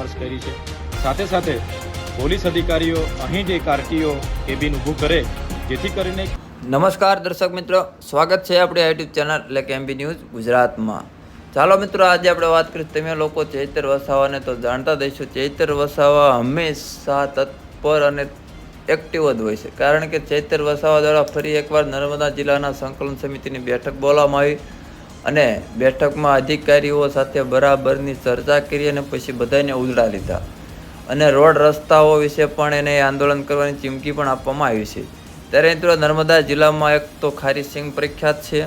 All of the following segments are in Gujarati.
વિમર્શ કરી છે. સાથે સાથે પોલીસ અધિકારીઓ, અહીં જ એક કેબિન ઊભું કરે, જેથી કરીને નમસ્કાર દર્શક મિત્રો, સ્વાગત છે આપણી યુટ્યુબ ચેનલ એટલે કે એમબી ન્યૂઝ ગુજરાતમાં. ચાલો મિત્રો, આજે આપણે વાત કરીએ તમે લોકો ચૈતર વસાવાને તો જાણતા દઈશું ચૈતર વસાવા હંમેશા તત્પર અને એક્ટિવ જ હોય છે. કારણ કે ચૈતર વસાવા દ્વારા ફરી એકવાર નર્મદા જિલ્લાના સંકલન સમિતિની બેઠક બોલાવવામાં આવી. અને બેઠકમાં અધિકારીઓ સાથે બરાબરની ચર્ચા કરી અને પછી બધાને ઉજળા લીધા. અને રોડ રસ્તાઓ વિશે પણ એને આંદોલન કરવાની ચીમકી પણ આપવામાં આવી છે. ત્યારે મિત્રો નર્મદા જિલ્લામાં એક તો ખારી સિંગ પ્રખ્યાત છે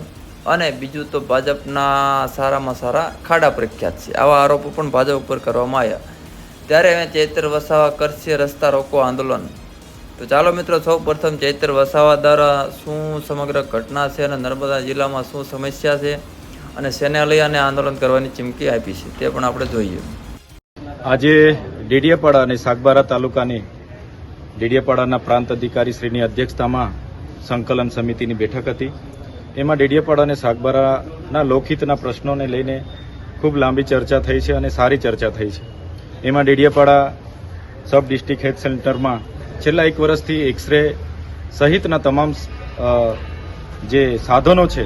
અને બીજું તો ભાજપના સારામાં સારા ખાડા પ્રખ્યાત છે. આવા આરોપો પણ ભાજપ ઉપર કરવામાં આવ્યા. ત્યારે હવે ચૈત્ર વસાવા કરશે રસ્તા રોકો આંદોલન. તો ચાલો મિત્રો, સૌ પ્રથમ ચૈત્ર વસાવા દ્વારા શું સમગ્ર ઘટના છે અને નર્મદા જિલ્લામાં શું સમસ્યા છે? અને સેને લઈ અને આંદોલન કરવાની ચીમકી આપી છે, તે પણ આપણે જોઈએ. આજે ડેડિયાપાડા અને સાગબારા તાલુકાની ડેડિયાપાડાના પ્રાંત અધિકારી શ્રીની અધ્યક્ષતામાં સંકલન સમિતિની બેઠક હતી. એમાં ડેડિયાપાડા અને સાગબારાના લોકહિતના પ્રશ્નોને લઈને ખૂબ લાંબી ચર્ચા થઈ છે અને સારી ચર્ચા થઈ છે. એમાં ડેડિયાપાડા સબ ડિસ્ટ્રિક્ટ હેલ્થ સેન્ટરમાં છેલ્લા એક વર્ષથી એક્સરે સહિતના તમામ જે સાધનો છે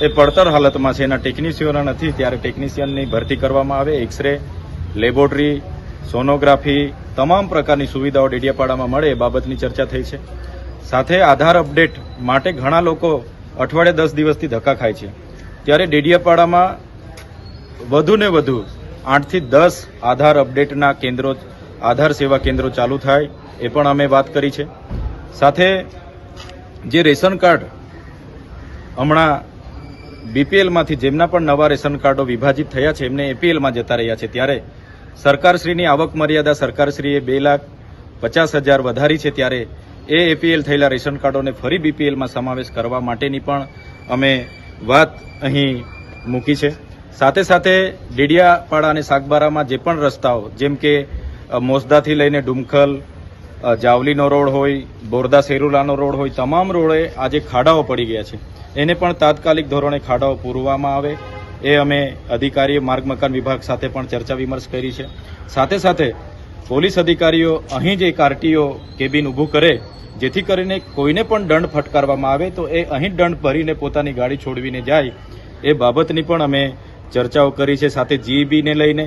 એ પડતર હાલતમાં છે. એના ટેકનિશિયનો નથી. ત્યારે ટેકનિશિયનની ભરતી કરવામાં આવે. એક્સરે લેબોરેટરી સોનોગ્રાફી તમામ પ્રકારની સુવિધાઓ ડેડિયાપાડામાં મળે એ બાબતની ચર્ચા થઈ છે. સાથે આધાર અપડેટ માટે ઘણા લોકો અઠવાડિયે દસ દિવસથી ધક્કા ખાય છે. ત્યારે ડેડિયાપાડામાં વધુને વધુ આઠથી દસ આધાર અપડેટના કેન્દ્રો, આધાર સેવા કેન્દ્રો ચાલુ થાય એ પણ અમે વાત કરી છે. સાથે જે રેશન કાર્ડ હમણાં બીપીએલમાંથી જેમના પણ નવા રેશન કાર્ડો વિભાજિત થયા છે, એમને એપીએલમાં જતા રહ્યા છે. ત્યારે સરકારશ્રીની આવક મર્યાદા સરકારશ્રીએ બે લાખ પચાસ હજાર વધારી છે. ત્યારે એ એપીએલ થયેલા રેશન કાર્ડોને ફરી બીપીએલમાં સમાવેશ કરવા માટેની પણ અમે વાત અહીં મૂકી છે. સાથે સાથે ડેડિયાપાડા અને સાગબારામાં જે પણ રસ્તાઓ, જેમ કે મોસદાથી લઈને ડુમખલ જાવલીનો રોડ હોય, બોરદા સેરુલાનો રોડ હોય, તમામ રોડે આજે ખાડાઓ પડી ગયા છે. એને પણ તાત્કાલિક ધોરણે ખાડાઓ પૂરવામાં આવે. એ અમે અધિકારીઓ માર્ગ મકાન વિભાગ સાથે પણ ચર્ચા વિમર્શ કરી છે. સાથે સાથે પોલીસ અધિકારીઓ અહીં જ એક કેબિન ઊભું કરે, જેથી કરીને કોઈને પણ દંડ ફટકારવામાં આવે, તો એ અહીં દંડ ભરીને પોતાની ગાડી છોડવીને જાય, એ બાબતની પણ અમે ચર્ચાઓ કરી છે સાથે જીઈબીને લઈને.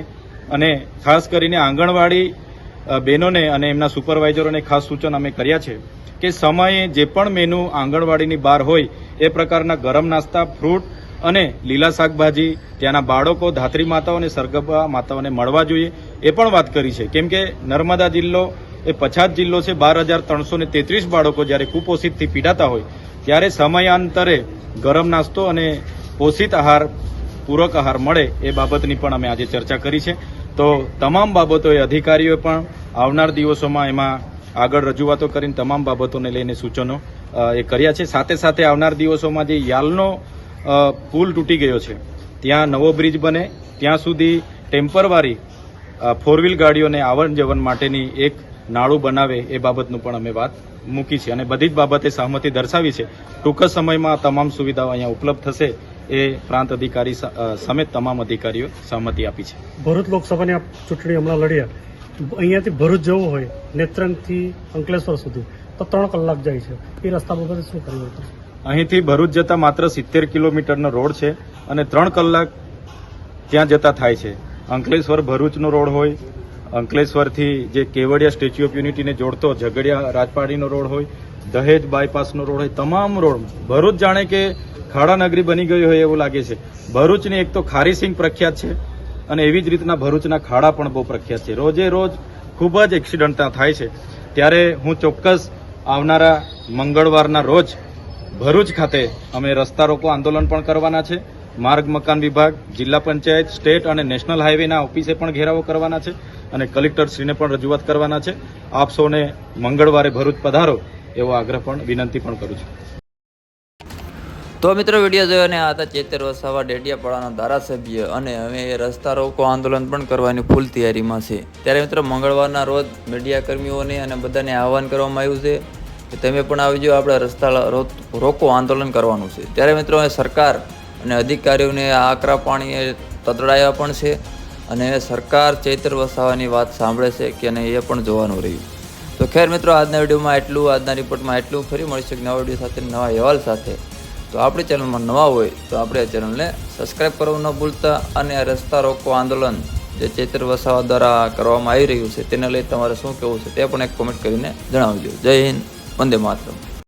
અને ખાસ કરીને આંગણવાડી બહેનોને અને એમના સુપરવાઇઝરોને ખાસ સૂચન અમે કર્યા છે કે સમયે જે પણ મેનુ આંગણવાડીની બહાર હોય એ પ્રકારના ગરમ નાસ્તા, ફ્રૂટ અને લીલા શાકભાજી ત્યાંના બાળકો, ધાત્રી માતાઓ અને સરગવા માતાઓને મળવા જોઈએ. એ પણ વાત કરી છે. કેમ કે નર્મદા જિલ્લો એ પછાત જિલ્લો છે. બાર હજાર ત્રણસો ને તેત્રીસ બાળકો જ્યારે કુપોષિતથી પીડાતા હોય, ત્યારે સમયાંતરે ગરમ નાસ્તો અને પોષિત આહાર, પૂરક આહાર મળે એ બાબતની પણ અમે આજે ચર્ચા કરી છે. તો તમામ બાબતોએ અધિકારીઓએ પણ આવનાર દિવસોમાં એમાં આગળ રજૂઆતો કરીને તમામ બાબતોને લઈને સૂચનો એ કર્યા છે. સાથે સાથે આવનાર દિવસોમાં જે યાલનો પુલ તૂટી ગયો છે, ત્યાં નવો બ્રિજ બને. ત્યાં સુધી ટેમ્પરવારી ફોર વ્હીલ ગાડીઓને આવન જવન માટેની એક નાળું બનાવે એ બાબતનું પણ અમે વાત મૂકી છે. અને બધી જ બાબતે સહમતિ દર્શાવી છે. ટૂંક સમયમાં તમામ સુવિધાઓ અહીંયા ઉપલબ્ધ થશે એ પ્રાંત અધિકારી સમેત તમામ અધિકારીઓ સહમતિ આપી છે. ભરૂચ લોકસભાની ચૂંટણી હમણાં લડ્યા. અહીંયાથી ભરૂચ જવું હોય, નેત્રંગથી અંકલેશ્વર સુધી, તો ત્રણ કલાક જાય છે. એ રસ્તા બાબતે શું પરિવર્તન અહીંથી ભરૂચ જતા માત્ર સિત્તેર કિલોમીટરનો રોડ છે અને ત્રણ કલાક ત્યાં જતા થાય છે. અંકલેશ્વર ભરૂચનો રોડ હોય, અંકલેશ્વરથી જે કેવડિયા સ્ટેચ્યુ ઓફ યુનિટીને જોડતો ઝઘડિયા રાજપાડીનો રોડ હોય, દહેજ બાયપાસનો રોડ હોય, તમામ રોડ, ભરૂચ જાણે કે ખાડા નગરી બની ગઈ હોય એવું લાગે છે. ભરૂચની એક તો ખારી સિંગ પ્રખ્યાત છે અને એવી જ રીતના ભરૂચના ખાડા પણ બહુ પ્રખ્યાત છે. રોજે રોજ ખૂબ જ એક્સિડન્ટ થાય છે. ત્યારે હું ચોક્કસ આવનારા મંગળવારના રોજ ભરૂચ ખાતે અમે રસ્તા રોકો આંદોલન પણ કરવાના છે. માર્ગ મકાન વિભાગ, જિલ્લા પંચાયત, સ્ટેટ અને નેશનલ હાઈવેના ઓફિસે પણ ઘેરાવો કરવાના છે અને કલેક્ટરશ્રીને પણ રજૂઆત કરવાના છે. આપ સૌને મંગળવારે ભરૂચ પધારો એવો આગ્રહ પણ, વિનંતી પણ કરું છું. તો મિત્રો વીડિયો જોયો ને આ હતા ચેતર વસાવા ડેડિયાપાડાના ધારાસભ્ય અને હવે એ રસ્તા રોકો આંદોલન પણ કરવાની ફૂલ તૈયારીમાં છે. ત્યારે મિત્રો મંગળવારના રોજ મીડિયાકર્મીઓને અને બધાને આહવાન કરવામાં આવ્યું છે કે તમે પણ આવજો આપણે રસ્તા રોકો આંદોલન કરવાનું છે. ત્યારે મિત્રો સરકાર અને અધિકારીઓને આકરા પાણીએ તતડાયા પણ છે અને સરકાર ચૈતર વસાવાની વાત સાંભળે છે કે અને એ પણ જોવાનું રહ્યું. તો ખેર મિત્રો, આજના વિડીયોમાં એટલું આજના રિપોર્ટમાં એટલું ફરી મળીશું નવા વીડિયો સાથે, નવા અહેવાલ સાથે. તો આપણી ચેનલમાં નવા હોય તો આપણે આ ચેનલને સબસ્ક્રાઈબ કરવું ન ભૂલતા અને આ રસ્તા રોકો આંદોલન જે ચૈતર વસાવા દ્વારા કરવામાં આવી રહ્યું છે, તેને લઈ તમારે શું કહેવું છે તે પણ એક કોમેન્ટ કરીને જણાવજો. જય હિન્દ, વંદે માતરમ.